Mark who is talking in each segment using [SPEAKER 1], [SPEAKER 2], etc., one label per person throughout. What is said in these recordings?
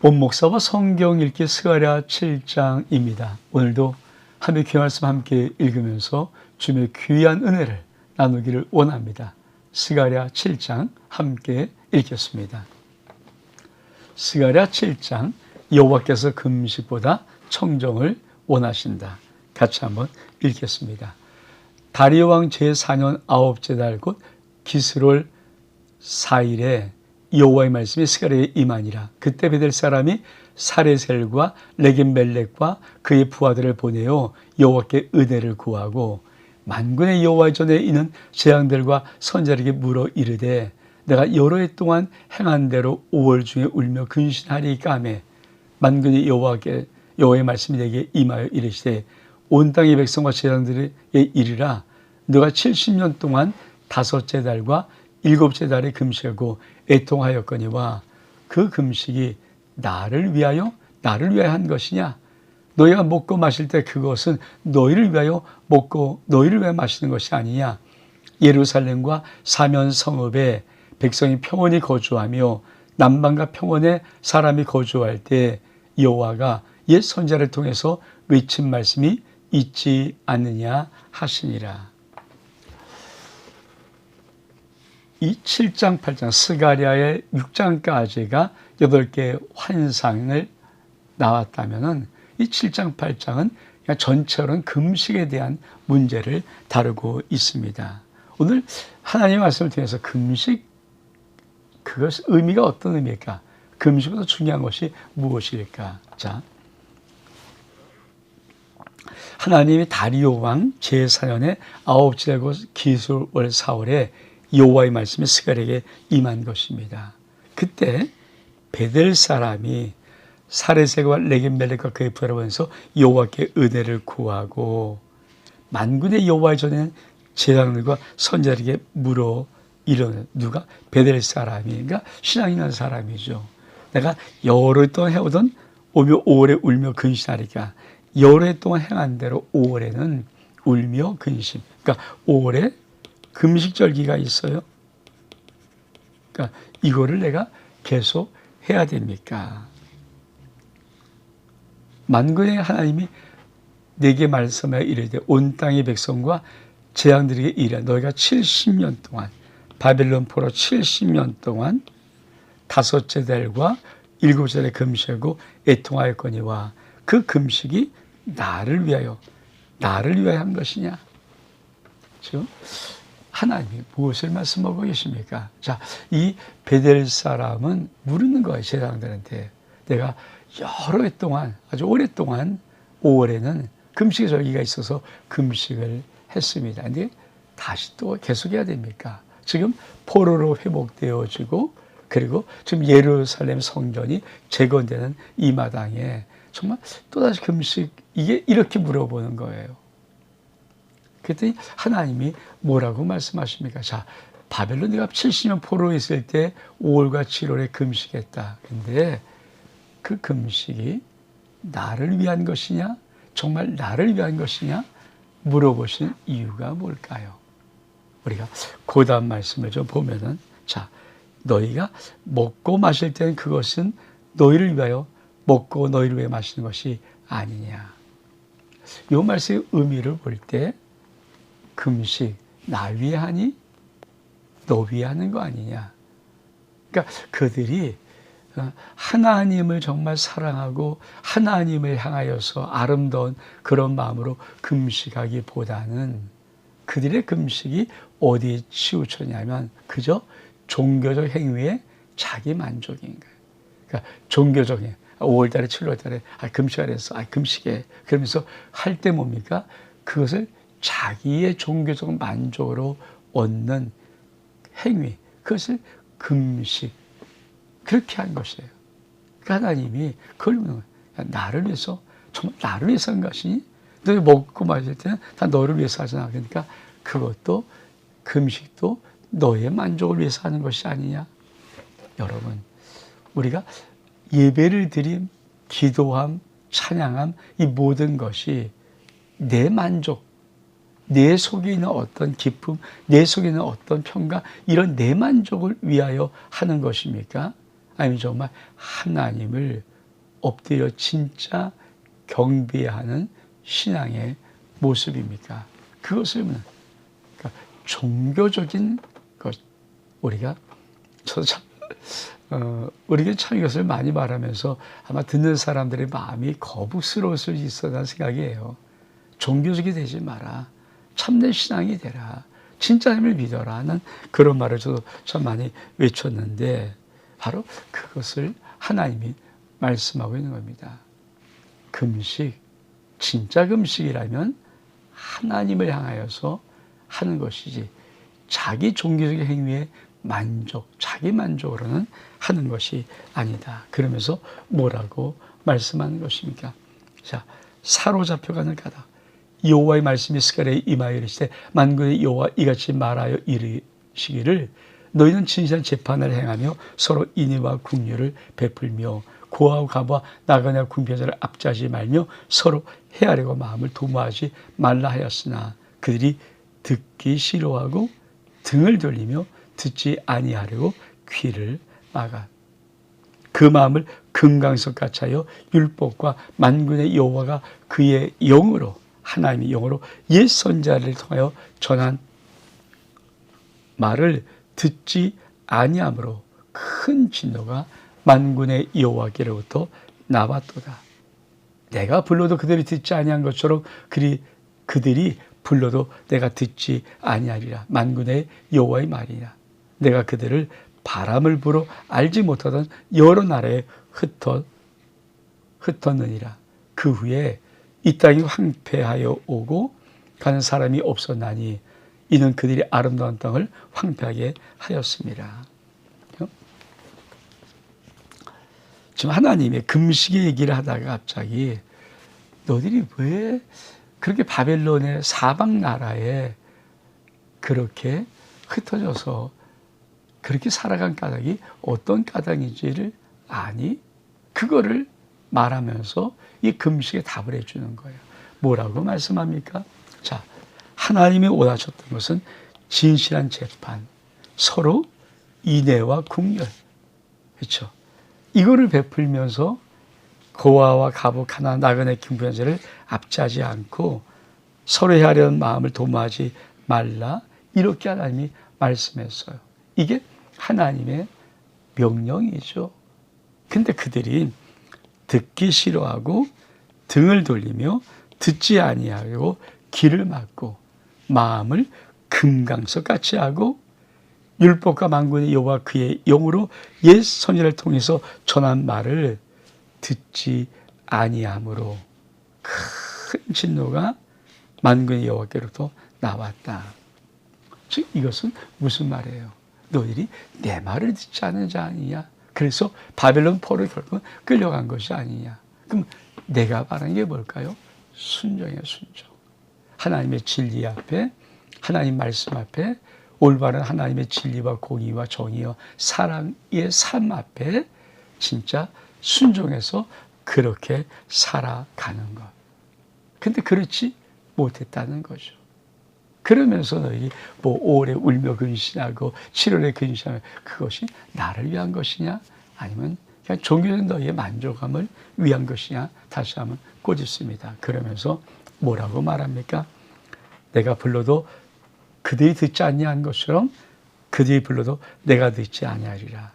[SPEAKER 1] 본 목사와 성경 읽기 스가랴 7장입니다. 오늘도 하나님의 귀한 말씀 함께 읽으면서 주님의 귀한 은혜를 나누기를 원합니다. 스가랴 7장 함께 읽겠습니다. 스가랴 7장 여호와께서 금식보다 청정을 원하신다. 같이 한번 읽겠습니다. 다리오 왕 제4년 아홉째 달 곧 기스롤 4일에 여호와의 말씀이 스가랴에 임하니라. 그때 베델 사람이 사레셀과 레겐멜렉과 그의 부하들을 보내어 여호와께 은혜를 구하고 만군의 여호와 전에 있는 재앙들과 선자에게 물어 이르되 내가 여러 해 동안 행한 대로 5월 중에 울며 근신하리까 하매 만군의 여호와께 여호와의 말씀이 내게 임하여 이르시되 온 땅의 백성과 재앙들에 이르라 너가 70년 동안 다섯째 달과 일곱째 달에 금식하고 애통하였거니와 그 금식이 나를 위하여 나를 위하여 한 것이냐 너희가 먹고 마실 때 그것은 너희를 위하여 먹고 너희를 위하여 마시는 것이 아니냐 예루살렘과 사면 성읍에 백성이 평온히 거주하며 남방과 평원에 사람이 거주할 때 여호와가 옛 선자를 통해서 외친 말씀이 있지 않느냐 하시니라. 이 7장, 8장, 스가리아의 6장까지가 8개의 환상을 나왔다면 은 이 7장, 8장은 전체로는 금식에 대한 문제를 다루고 있습니다. 오늘 하나님의 말씀을 통해서 금식, 그것 의미가 어떤 의미일까? 금식보다 중요한 것이 무엇일까? 자, 하나님이 다리오 왕 제4년에 아홉째 되고 기술월 4월에 여호와의 말씀이 스가랴에게 임한 것입니다. 그때 베델 사람이 사레세와 레겐멜렉과 그의 부하를 보면서 여호와께 은혜를 구하고 만군의 여호와의 전에는 제사장들과 선자에게 물어 이르는 누가 베델 사람이 그러니까 신앙 있는 사람이죠. 내가 해 동안 해오던 오며 5월에 울며 근신하리까 해 동안 행한 대로 5월에는 울며 근심. 그러니까 5월에 금식절기가 있어요. 그러니까 이거를 내가 계속 해야 됩니까? 만군의 하나님이 내게 말씀하여 이르되 온 땅의 백성과 재앙들에게 이르 너희가 70년 동안 바벨론 포로 70년 동안 다섯째 달과 일곱째 달에 금식하고 애통하였거니와 그 금식이 나를 위하여 나를 위하여 한 것이냐? 지금 하나님이 무엇을 말씀하고 계십니까? 자, 이 베델 사람은 물는 거예요, 제사장들한테. 내가 여러 해 동안, 아주 오랫동안 5월에는 금식의 절기가 있어서 금식을 했습니다. 근데 다시 또 계속해야 됩니까? 지금 포로로 회복되어지고 그리고 지금 예루살렘 성전이 재건되는 이 마당에 정말 또다시 금식 이게 이렇게 물어보는 거예요. 그랬더니 하나님이 뭐라고 말씀하십니까? 자, 바벨론 네가 70년 포로 있을 때 5월과 7월에 금식했다. 근데 그 금식이 나를 위한 것이냐? 정말 나를 위한 것이냐? 물어보신 이유가 뭘까요? 우리가 고단 말씀을 좀 보면은 자, 너희가 먹고 마실 때는 그것은 너희를 위하여 먹고 너희를 위해 마시는 것이 아니냐. 이 말씀의 의미를 볼 때 금식 나 위해 하니 너 위해 하는 거 아니냐. 그러니까 그들이 어, 하나님을 정말 사랑하고 하나님을 향하여서 아름다운 그런 마음으로 금식하기보다는 그들의 금식이 어디에 치우쳤냐면 그저 종교적 행위에 자기 만족인 거예요. 그러니까 종교적 행위. 5월달에 7월달에 아, 금식하랬어. 아, 금식해. 그러면서 할 때 뭡니까? 그것을 자기의 종교적 만족으로 얻는 행위, 그것을 금식, 그렇게 한 것이에요. 그러니까 하나님이 그걸. 나를 위해서, 정말 나를 위해서 한 것이니? 너희 먹고 마실 때는 다 너를 위해서 하잖아. 그러니까 그것도 금식도 너의 만족을 위해서 하는 것이 아니냐? 여러분, 우리가 예배를 드림, 기도함, 찬양함, 이 모든 것이 내 만족, 내 속에 있는 어떤 기쁨, 내 속에 있는 어떤 평가, 이런 내 만족을 위하여 하는 것입니까? 아니면 정말 하나님을 엎드려 진짜 경배하는 신앙의 모습입니까? 그것을 그러니까 종교적인 것 우리가 저도 참 어, 우리가 참 이것을 많이 말하면서 아마 듣는 사람들의 마음이 거북스러울 수 있어라는 생각이에요. 종교적이 되지 마라. 참된 신앙이 되라. 진짜 힘을 믿어라는 그런 말을 저도 참 많이 외쳤는데 바로 그것을 하나님이 말씀하고 있는 겁니다. 금식, 진짜 금식이라면 하나님을 향하여서 하는 것이지 자기 종교적인 행위에 만족, 자기 만족으로는 하는 것이 아니다. 그러면서 뭐라고 말씀하는 것입니까? 자, 사로잡혀가는 가다. 여호와의 말씀이 스가랴에 임하여 이르시되 만군의 여호와 이같이 말하여 이르시기를 너희는 진실한 재판을 행하며 서로 인의와 궁유를 베풀며 고아와 가부와 나그네와 궁변자를 압자하지 말며 서로 헤아리고 마음을 도모하지 말라 하였으나 그들이 듣기 싫어하고 등을 돌리며 듣지 아니하려고 귀를 막아 그 마음을 금강석 같이 하여 율법과 만군의 여호와가 그의 영으로 하나님의 영으로 옛 선자를 통하여 전한 말을 듣지 아니함으로 큰 진노가 만군의 여호와께로부터 나왔도다. 내가 불러도 그들이 듣지 아니한 것처럼 그리 그들이 불러도 내가 듣지 아니하리라. 만군의 여호와의 말이라. 내가 그들을 바람을 불어 알지 못하던 여러 나라에 흩어 흩었느니라. 그 후에 이 땅이 황폐하여 오고 가는 사람이 없었나니 이는 그들이 아름다운 땅을 황폐하게 하였습니다. 지금 하나님의 금식의 얘기를 하다가 갑자기 너희들이 왜 그렇게 바벨론의 사방 나라에 그렇게 흩어져서 그렇게 살아간 까닭이 어떤 까닭인지를 아니? 그거를 말하면서 이 금식에 답을 해주는 거예요. 뭐라고 말씀합니까? 자, 하나님이 원하셨던 것은 진실한 재판, 서로 인애와 국렬. 그렇죠? 이거를 베풀면서 고아와 가부, 가나, 나그네, 김부현제를 압제하지 않고 서로 헤아려는 마음을 도모하지 말라. 이렇게 하나님이 말씀했어요. 이게 하나님의 명령이죠. 근데 그들이 듣기 싫어하고 등을 돌리며 듣지 아니하고 귀를 막고 마음을 금강석 같이 하고 율법과 만군의 여호와 그의 영으로 옛 선지를 통해서 전한 말을 듣지 아니함으로 큰 진노가 만군의 여호와께로부터 나왔다. 즉 이것은 무슨 말이에요? 너희들이 내 말을 듣지 않은 자 아니냐? 그래서 바벨론 포로 결국 끌려간 것이 아니냐? 그럼 내가 바라는 게 뭘까요? 순종이에요, 순종. 하나님의 진리 앞에, 하나님 말씀 앞에, 올바른 하나님의 진리와 공의와 정의와 사랑의 삶 앞에 진짜 순종해서 그렇게 살아가는 것. 근데 그렇지 못했다는 거죠. 그러면서 너희 뭐 5월에 울며 근신하고 7월에 근신하면 그것이 나를 위한 것이냐? 아니면 그냥 종교는 너희의 만족감을 위한 것이냐? 다시 한번 꼬집습니다. 그러면서 뭐라고 말합니까? 내가 불러도 그들이 듣지 아니한 것처럼 그들이 불러도 내가 듣지 아니하리라.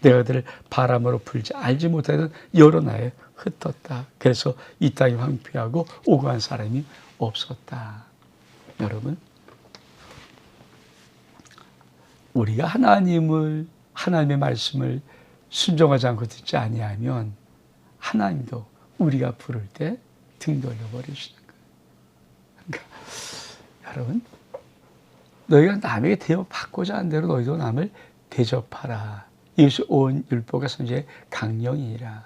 [SPEAKER 1] 내가 그들을 바람으로 불지 알지 못하던 여러 나에 흩었다. 그래서 이 땅이 황폐하고 오고 간 사람이 없었다. 여러분, 우리가 하나님을 하나님의 말씀을 순종하지 않고 듣지 아니하면 하나님도 우리가 부를 때 등 돌려버리시는 거예요. 그러니까 여러분, 너희가 남에게 대접받고자 한 대로 너희도 남을 대접하라. 이것이 온 율법과 선지의 강령이라.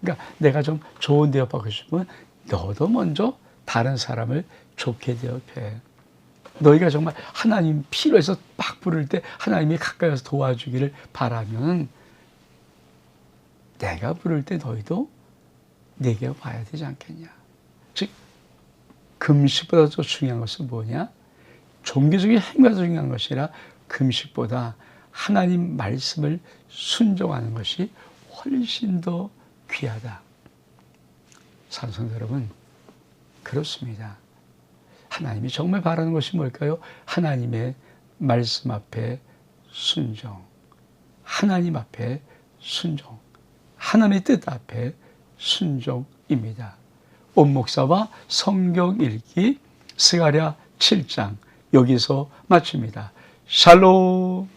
[SPEAKER 1] 그러니까 내가 좀 좋은 대접받고 싶으면 너도 먼저 다른 사람을 좋게 대접해. 너희가 정말 하나님 필요해서 막 부를 때 하나님이 가까이 서 도와주기를 바라면 내가 부를 때 너희도 내게 와야 되지 않겠냐. 즉, 금식보다 더 중요한 것은 뭐냐? 종교적인 행위가 중요한 것이라 금식보다 하나님 말씀을 순종하는 것이 훨씬 더 귀하다. 산성 여러분, 그렇습니다. 하나님이 정말 바라는 것이 뭘까요? 하나님의 말씀 앞에 순종. 하나님 앞에 순종. 하나님의 뜻 앞에 순종입니다. 온 목사와 성경 읽기 스가랴 7장 여기서 마칩니다. 샬롬